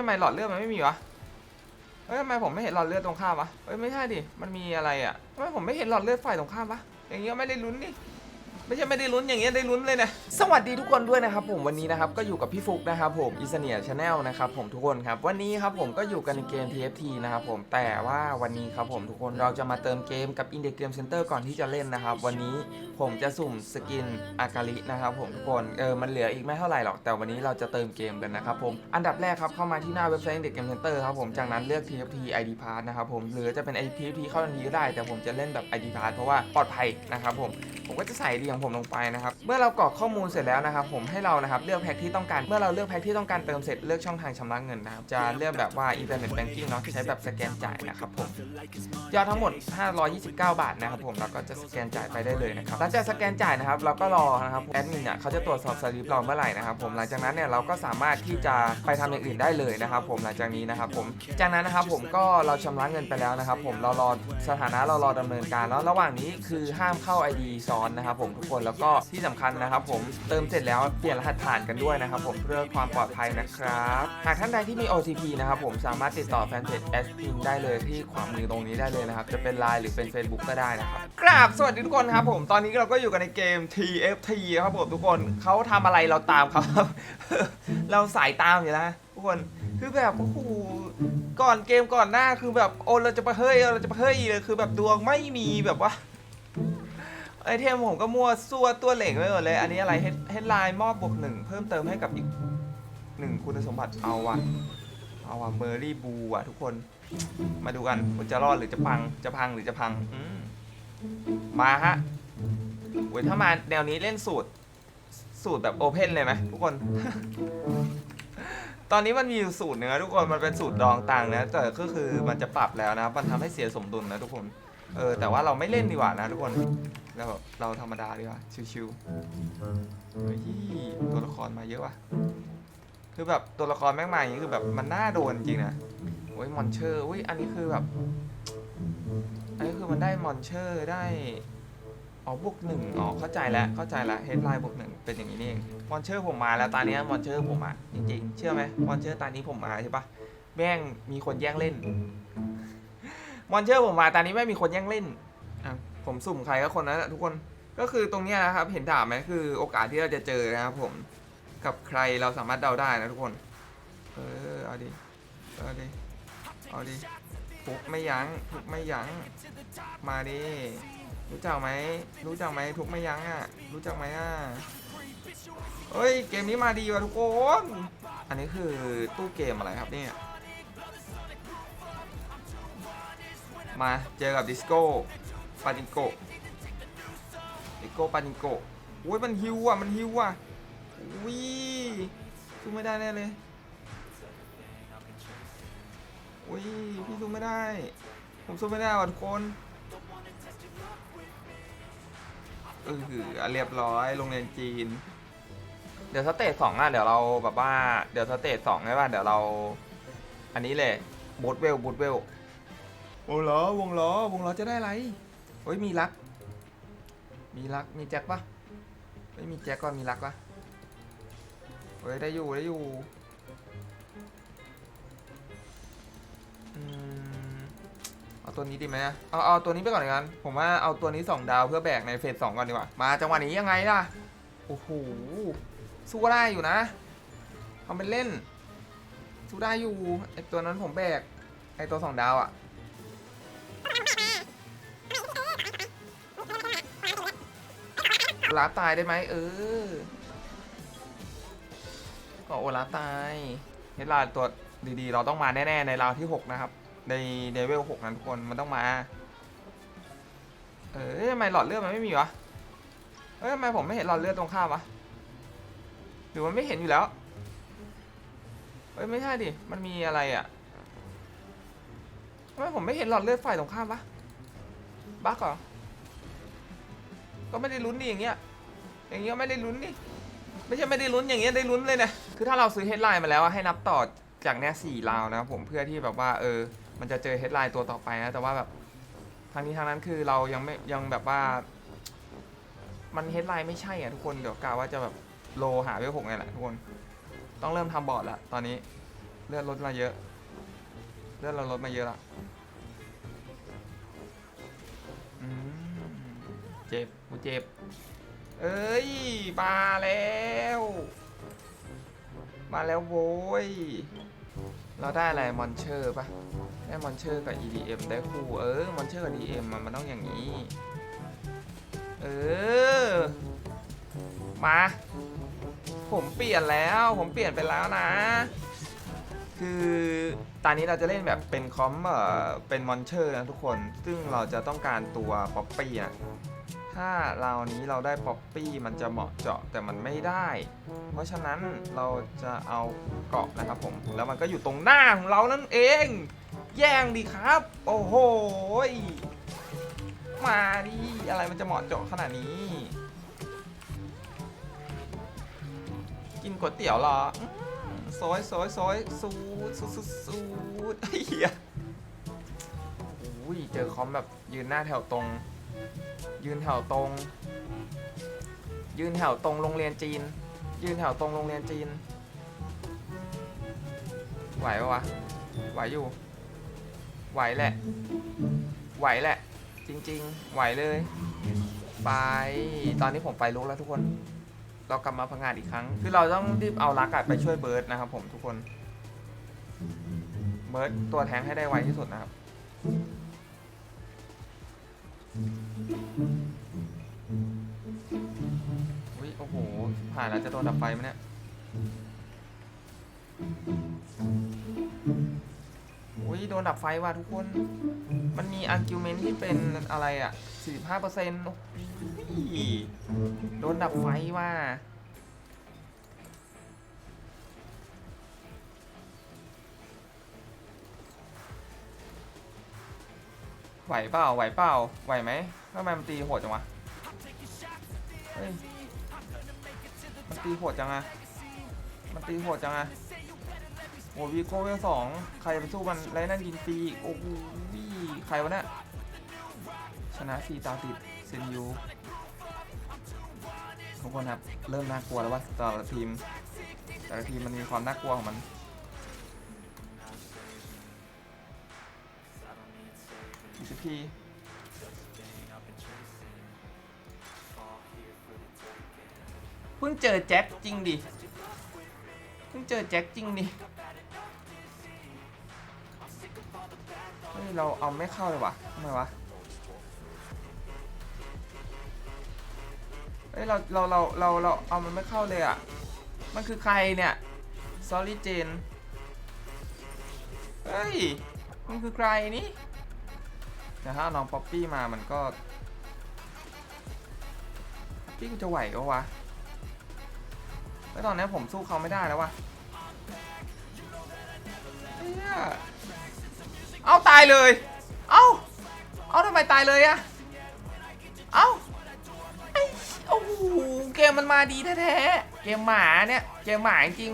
ทำไมหลอดเลือดมันไม่มีวะเฮ้ยทำไมผมไม่เห็นหลอดเลือดตรงข้ามวะเฮ้ยไม่ใช่ดิ มันมีอะไรอะทำไมผมไม่เห็นหลอดเลือดฝ่ายตรงข้ามวะ อย่างเงี้ยไม่ได้ลุ้นดิ ไม่ใช่ไม่ได้ลุ้นอย่างเงี้ยได้ลุ้นเลยนะสวัสดีทุกคนด้วยนะครับผมวันนี้นะครับก็อยู่กับพี่ฟุกนะครับผมอิสเนียชาแนลนะครับผมทุกคนครับวันนี้ครับผมก็อยู่กันในเกม TFT นะครับผมแต่ว่าวันนี้ครับผมทุกคนเราจะมาเติมเกมกับ Index Game Center ก่อนที่จะเล่นนะครับ วันนี้ผมจะสุ่มสกินอากาลินะครับผมทุกคนเออมันเหลืออีกไม่เท่าไหร่หรอกแต่วันนี้เราจะเติมเกมกันนะครับผมอันดับแรกครับเข้ามาที่หน้าเว็บไซต์ Index Game Center ครับผมจากนั้นเลือก TFT ID Pass นะครับผมหรือจะเป็น TFT เข้าทันทีก็ได้ แต่ผมจะเล่นแบบ ID Pass เพราะว่าปลอดภัยนะครับผมผมก็จะใส่ดีของผมลงไปนะครับ เมื่อเรากรอกข้อมูลเสร็จแล้วนะครับ ผมให้เรานะครับเลือกแพ็กที่ต้องการ เมื่อเราเลือกแพ็กที่ต้องการเติมเสร็จเลือกช่องทางชำระเงินนะครับ จะเลือกแบบว่าอินเทอร์เน็ตแบงกิ้งเนาะใช้แบบสแกนจ่ายนะครับผมยอดทั้งหมด 529 บาทนะครับผมแล้วก็จะสแกนจ่ายไปได้เลยนะครับหลังจากสแกนจ่ายนะครับเราก็รอนะครับแอดมินเนี่ยเขาจะตรวจสอบสลิปเราเมื่อไหร่นะครับผมหลังจากนั้นเนี่ยเราก็สามารถที่จะไปทำอย่างอื่นได้เลยนะครับผมหลังจากนี้นะครับผมจากนั้นนะครับผมก็เราชำระเงินไปแล้วนะครับผมเรารอสถานะเรารอดำเนินการแล้วระหว่างนี้คือห้ามเข้า ID ซ้อนนะครับผมทุกคนแล้วก็ที่สำคัญนะครับ ผมเติมเสร็จแล้วเปลี่ยนรหัสผ่านกันด้วยนะครับผมเพื่อความปลอดภัยนะครับหากท่านใดที่มี OTP นะครับผมสามารถติดต่อแฟนเพจแอสพินได้เลยที่ขวามือตรงนี้ได้เลยนะครับจะเป็น Line หรือเป็น Facebook ก็ได้นะครับกราบสวัสดีทุกคนครับผมตอนนี้เราก็อยู่กันในเกม TFT ครับผมทุกคนเขาทำอะไรเราตามเขาครับเราสายตามอยู่แล้วทุกคนคือแบบโอ้โหก่อนเกมก่อนหน้าคือแบบโอ้เราจะไปเฮ้ยเราจะไปเฮ้ยเลยคือแบบดวงไม่มีแบบว่า ไอเทมผมก็มั่วซั่วตัวเหล่งไปหมดเลย อันนี้อะไรเฮดเฮดไลน์มอบบวกหนึ่งเพิ่มเติมให้กับอีกหนึ่งคุณสมบัติเอาว่ะเอาว่ะเมอร์รี่บูอะทุกคนมาดูกันว่าจะรอดหรือจะพังจะพังหรือจะพังอืมมาฮะโอ้ยถ้ามาแนวนี้เล่นสูตร สูตรแบบโอเพนเลยไหมทุกคน ตอนนี้มันมีอยู่สูตรเนื้อะทุกคนมันเป็นสูตรดองตังนะแต่ก็คือมันจะปรับแล้วนะ มันทำให้เสียสมดุลนะทุกคน เออแต่ว่าเราไม่เล่นดีกว่านะทุกคนเราเราธรรมดาดีกว่าชิวๆเฮ้ยตัวละครมาเยอะว่ะคือแบบตัวละครแม่งมาอย่างนี้คือแบบมันน่าโดนจริงนะโอ้ยมอนเชอร์อุ้ยอันนี้คือแบบอันนี้คือมันได้มอนเชอร์ได้อ๋อบวกหนึ่งอ๋อเข้าใจแล้วเข้าใจแล้วเฮดไลน์บวกหนึ่งเป็นอย่างนี้นี่เองมอนเชอร์ผมมาแล้วตาเนี้มอนเชอร์ผมมาจริงๆ เชื่อไหมมอนเชอร์ตานี้ผมมาใช่ปะแม่งมีคนแย่งเล่น มอนเชอร์ผมมาตานี้ไม่มีคนแย่งเล่นอะผมสุ่มใครก็คนนั้นแหละทุกคนก็คือตรงเนี้ยนะครับ เห็นถามไหมคือโอกาสที่เราจะเจอนะครับผมกับใครเราสามารถเดาได้นะทุกคน เออเอาดิเอาดิเอาดิทุกไม่ยั้งทุกไม่ยั้งมาดิรู้จักไหมรู้จักไหมทุกไม่ยั้งอะรู้จักไหมอะเฮ้ยเกมนี้มาดีว่ะทุกคนอันนี้คือตู้เกมอะไรครับเนี่ย มาเจอกับดิสโก้ปาจิโกดิโก้ปาจิโกโอ้ยมันฮิวอะ มันฮิวอะวิสู้ไม่ได้แน่เลยอุ้ยพี่สู้ไม่ได้ ผมสู้ไม่ได้ว่ะทุกคนเออคือเรียบร้อยโรงเรียนจีน เดี๋ยวสเตจสองอะเดี๋ยวเราแบบว่า เดี๋ยวสเตจสองใช่ป่ะเดี๋ยวเรา อันนี้เลยบูทเวลบูทเวล วงล้อวงล้อวงล้อจะได้อะไรเฮ้ยมีรัก มีรักมีแจ็คปะไม่มีแจ็คก็มีรักปะเฮ้ยได้อยู่ได้อยู่อืมเอาตัวนี้ดีไหมอะเอาเอาตัวนี้ไปก่อนเลยกัน ผมว่าเอาตัวนี้สองดาวเพื่อแบกในเฟสสองก่อนดีกว่า มาจังหวะนี้ยังไงล่ะ โอ้โห สู้ได้อยู่นะทำเป็นเล่น สู้ได้อยู่ ไอตัวนั้นผมแบก ไอตัวสองดาวอะ ลาตายได้ไหมเออก็โอลาตายเฮดลาตัวดีๆ เราต้องมาแน่ๆ ในราวที่ 6 นะครับ ในเลเวล6นั้นทุกคนมันต้องมา เออทำไมหลอดเลือดมันไม่มีวะเอ้ยทำไมผมไม่เห็นหลอดเลือดตรงข้ามวะหรือมันไม่เห็นอยู่แล้วเอ้ยไม่ใช่ดิ มันมีอะไรอะทำไมผมไม่เห็นหลอดเลือดฝ่ายตรงข้ามวะบั๊กเหรอ ก็ไม่ได้ลุ้นดิอย่างเงี้ย อย่างเงี้ยไม่ได้ลุ้นดิไม่ใช่ไม่ได้ลุ้นอย่างเงี้ยได้ลุ้นเลยนะ คือถ้าเราซื้อเฮดไลน์มาแล้วให้นับต่อจากเนี้ยสี่ราวนะผมเพื่อที่แบบว่าเออ มันจะเจอเฮดไลน์ตัวต่อไปนะ แต่ว่าแบบทางนี้ทางนั้นคือเรายังไม่ยังแบบว่า มันเฮดไลน์ไม่ใช่อะทุกคน เดี๋ยวกล่าวว่าจะแบบโลหาเวลหกนี่แหละทุกคน ต้องเริ่มทำบอร์ดล้วตอนนี้เลือดลดมาเยอะ เลือดเราลดมาเยอะละ เจ็บกูเจ็บ เอ้ย มาแล้ว มาแล้วโว้ย เราได้อะไรมอนเชอร์ปะได้มอนเชอร์กับ EDM ได้คู่ เออ มอนเชอร์กับ EDM มันมันต้องอย่างนี้ เออ มา ผมเปลี่ยนแล้ว ผมเปลี่ยนไปแล้วนะ คือตอนนี้เราจะเล่นแบบเป็นคอมเอ่อเป็นมอนเชอร์นะทุกคน ซึ่งเราจะต้องการตัวป๊อปปี้อะ ถ้าเรานี้เราได้ป๊อปปี้มันจะเหมาะเจาะแต่มันไม่ได้ เพราะฉะนั้นเราจะเอาเกาะนะครับผม แล้วมันก็อยู่ตรงหน้าของเรานั่นเอง แย่งดีครับ โอ้โหมาดิอะไรมันจะเหมาะเจาะขนาดนี้ กินก๋วยเตี๋ยวเหรอซอยซอยซอยสูดสูดสูดเหี้ยโอ้ยเจอคอมแบบยืนหน้าแถวตรง ยืนแถวตรง ยืนแถวตรงโรงเรียนจีน ยืนแถวตรงโรงเรียนจีน ไหวปะวะ ไหวอยู่ ไหวแหละ ไหวแหละ จริง ๆ ไหวเลย ไป ตอนนี้ผมไปลุกแล้วทุกคน เรากลับมาพังงานอีกครั้ง คือเราต้องรีบเอาลักอะไปช่วยเบิร์ดนะครับผมทุกคน เบิร์ดตัวแทงให้ได้ไวที่สุดนะครับ อุ้ยโอ้โหผ่านแล้วจะโดนดับไฟไหมเนี่ยอุ้ยโดนดับไฟว่ะทุกคน มันมีอาร์กิวเมนที่เป็นอะไรอะ45%โอ้ยโดนดับไฟว่ะ ไหวเปล่าไหวเปล่าไหวไหมทำไมมันตีโหดจังวะเฮ้ยมันตีโหดจังอะมันตีโหดจังอะโอ้วีโก้เวลสองใครจะไปสู้มันไรนั่นยิงฟรีโอ้โหใครวะเนี่ยชนะสีตาติดเซนยูทุกคนครับ เริ่มน่ากลัวแล้วว่าแต่ละทีม แต่ละทีมมันมีความน่ากลัวของมัน 20พีเพิ่งเจอแจ็คจริงดิ เพิ่งเจอแจ็คจริงดิ เฮ้ย เราเอาไม่เข้าเลยวะทำไมวะ เฮ้ย เรา เรา เรา เรา เรา เอามันไม่เข้าเลยอะ มันคือใครเนี่ย sorry Jane เฮ้ย มันคือใครนี่ แต่ถ้าน้องป๊อปปี้มามันก็ป๊อปปี้กูจะไหวก็วะแล้วตอนนี้ผมสู้เขาไม่ได้แล้ววะเอาตายเลย เอาเอาทำไมตายเลยอะเอาไอ้โอ้โหเกมมันมาดีแท้ๆ เกมหมาเนี่ย เกมหมาจริง